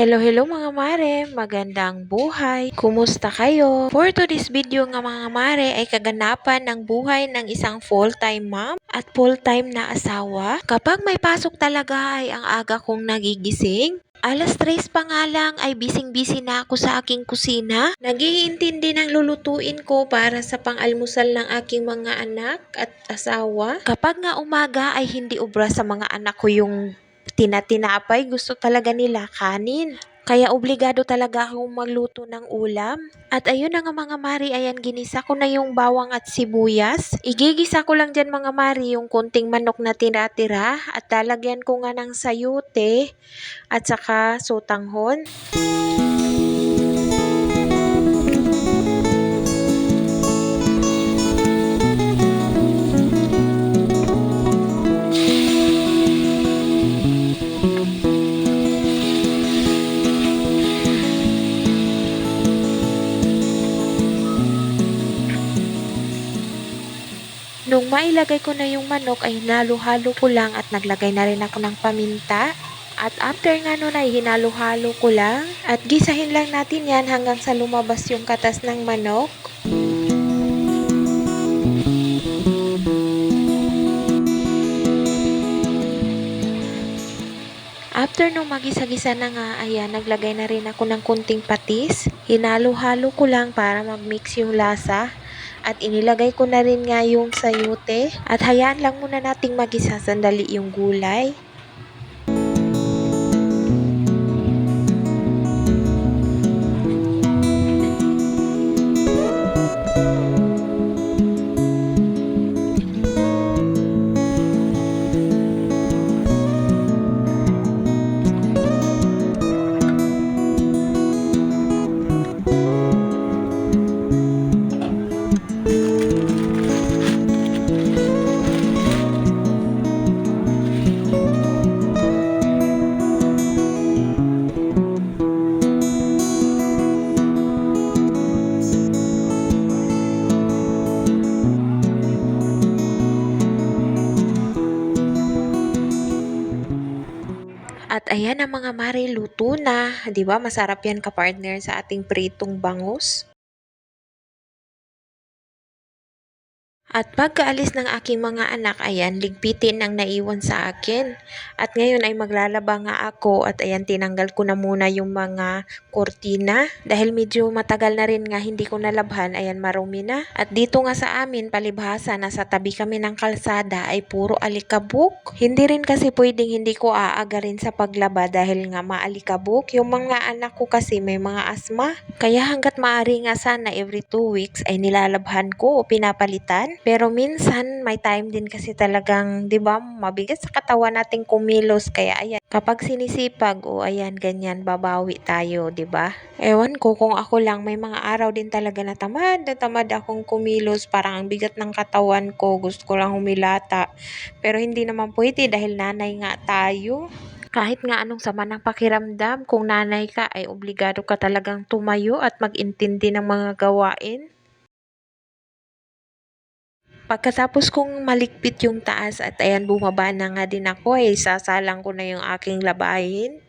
Hello, hello mga mare! Magandang buhay! Kumusta kayo? For today's video nga mga mare ay kaganapan ng buhay ng isang full-time mom at full-time na asawa. Kapag may pasok talaga ay ang aga kong nagigising. Alas 3 pa nga lang ay bising-busy na ako sa aking kusina. Nagiintindi ng lulutuin ko para sa pang-almusal ng aking mga anak at asawa. Kapag nga umaga ay hindi ubra sa mga anak ko yung tinatinapay, gusto talaga nila kanin. Kaya obligado talaga akong magluto ng ulam. At ayun na nga mga mari, ayan ginisa ko na yung bawang at sibuyas. Igigisa ko lang dyan mga mari yung kunting manok na tira-tira at lalagyan ko nga ng sayute at saka sotanghon. Nung mailagay ko na yung manok ay hinalo-halo ko lang at naglagay na rin ako ng paminta. At after nga nun ay hinalo-halo ko lang at gisahin lang natin yan hanggang sa lumabas yung katas ng manok. After nung magisa-gisa na nga, ayan, naglagay na rin ako ng kunting patis. Hinalo-halo ko lang para mag-mix yung lasa. At inilagay ko na rin nga yung sayute. At hayaan lang muna nating magisa sandali yung gulay. Ayan ang mga mare, luto na. Di ba Masarap yan ka-partner sa ating pritong bangus. At pagkaalis ng aking mga anak, ayan, ligpitin ang naiwan sa akin. At ngayon ay maglalaba nga ako at ayan, tinanggal ko na muna yung mga kortina. Dahil medyo matagal na rin nga hindi ko nalabhan, ayan, marumi na. At dito nga sa amin, palibhasa, nasa tabi kami ng kalsada ay puro alikabok. Hindi rin kasi pwedeng hindi ko aagarin sa paglaba dahil nga maalikabok. Yung mga anak ko kasi may mga asma. Kaya hanggat maaari nga sana every 2 weeks ay nilalabhan ko o pinapalitan. Pero minsan may time din kasi talagang, 'di ba, mabigat sa katawan nating kumilos kaya ayan, kapag sinisipag o ayan ganyan babawi tayo, 'di ba? Ewan ko kung ako lang may mga araw din talaga na tamad, na tamad akong kumilos, parang ang bigat ng katawan ko, gusto ko lang humilata. Pero hindi naman pwede dahil nanay nga tayo. Kahit nga anong sama ng pakiramdam, kung nanay ka ay obligado ka talagang tumayo at mag-intindi ng mga gawain. Pagkatapos kong malikpit yung taas at ayan bumaba na nga din ako ay sasalang ko na yung aking labahin.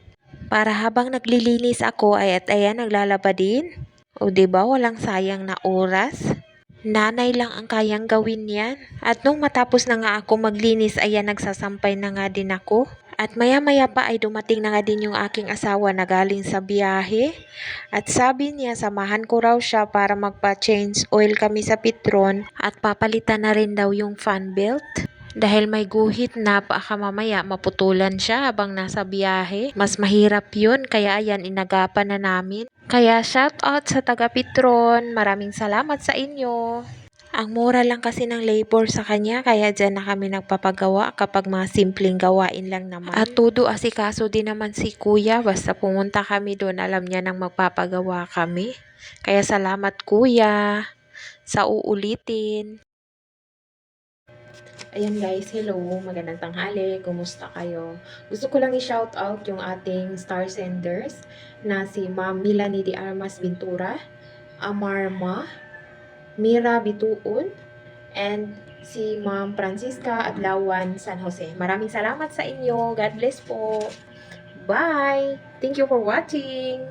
Para habang naglilinis ako ay at ayan naglalaba din. O ba walang sayang na oras. Nanay lang ang kayang gawin yan. At nung matapos na nga ako maglinis, ayan nagsasampay na nga din ako. At maya-maya pa ay dumating na nga din yung aking asawa na galing sa biyahe. At sabi niya, samahan ko raw siya para magpa-change oil kami sa Petron at papalitan na rin daw yung fan belt. Dahil may guhit na baka mamaya maputulan siya habang nasa biyahe. Mas mahirap yun, kaya ayan inagapan na namin. Kaya shout out sa taga Petron, maraming salamat sa inyo. Ang mura lang kasi ng labor sa kanya, kaya dyan na kami nagpapagawa kapag mga simpleng gawain lang naman. At todo asikaso din naman si kuya, basta pumunta kami doon, alam niya nang magpapagawa kami. Kaya salamat kuya sa uulitin. Ayan guys, hello, magandang tanghali, kumusta kayo? Gusto ko lang i-shout out yung ating star senders na si Ma'am Milanie de Armas Ventura, Amarma, Mira Bituon, and si Ma'am Francisca Adlawan San Jose. Maraming salamat sa inyo. God bless po. Bye! Thank you for watching!